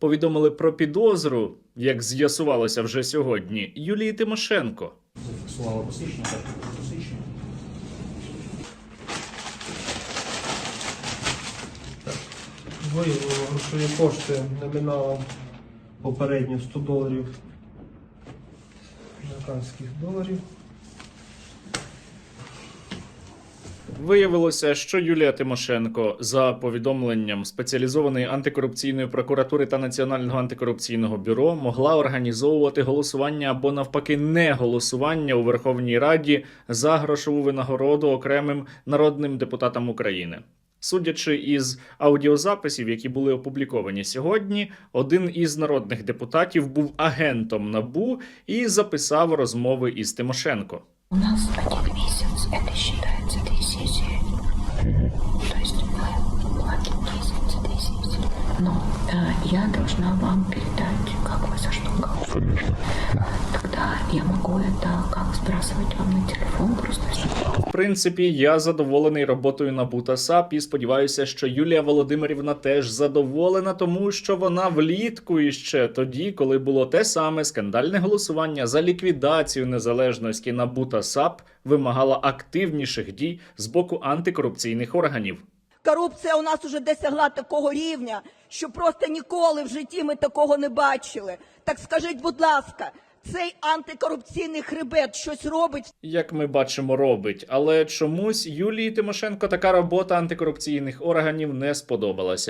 повідомили про підозру, як з'ясувалося вже сьогодні, Юлії Тимошенко. Зафіксували посвідчення, так, посвідчення. Виявили грошові кошти номіналом попередньо 100 доларів американських доларів. Виявилося, що Юлія Тимошенко за повідомленням спеціалізованої антикорупційної прокуратури та Національного антикорупційного бюро могла організовувати голосування або навпаки не голосування у Верховній Раді за грошову винагороду окремим народним депутатам України. Судячи із аудіозаписів, які були опубліковані сьогодні, один із народних депутатів був агентом НАБУ і записав розмови із Тимошенко. У нас это считается две сессии. То есть мы платим месяц две сессии. Но э, я должна вам передать, Это как сбрасывать вам на телефон просто. В принципі, я задоволений роботою НАБУ та САП і сподіваюся, що Юлія Володимирівна теж задоволена, тому що вона влітку іще тоді, коли було те саме скандальне голосування за ліквідацію незалежності НАБУ та САП, вимагала активніших дій з боку антикорупційних органів. Корупція у нас уже досягла такого рівня, що просто ніколи в житті ми такого не бачили. Так скажіть, будь ласка, цей антикорупційний хребет щось робить Як ми бачимо, робить, але чомусь Юлії Тимошенко така робота антикорупційних органів не сподобалася.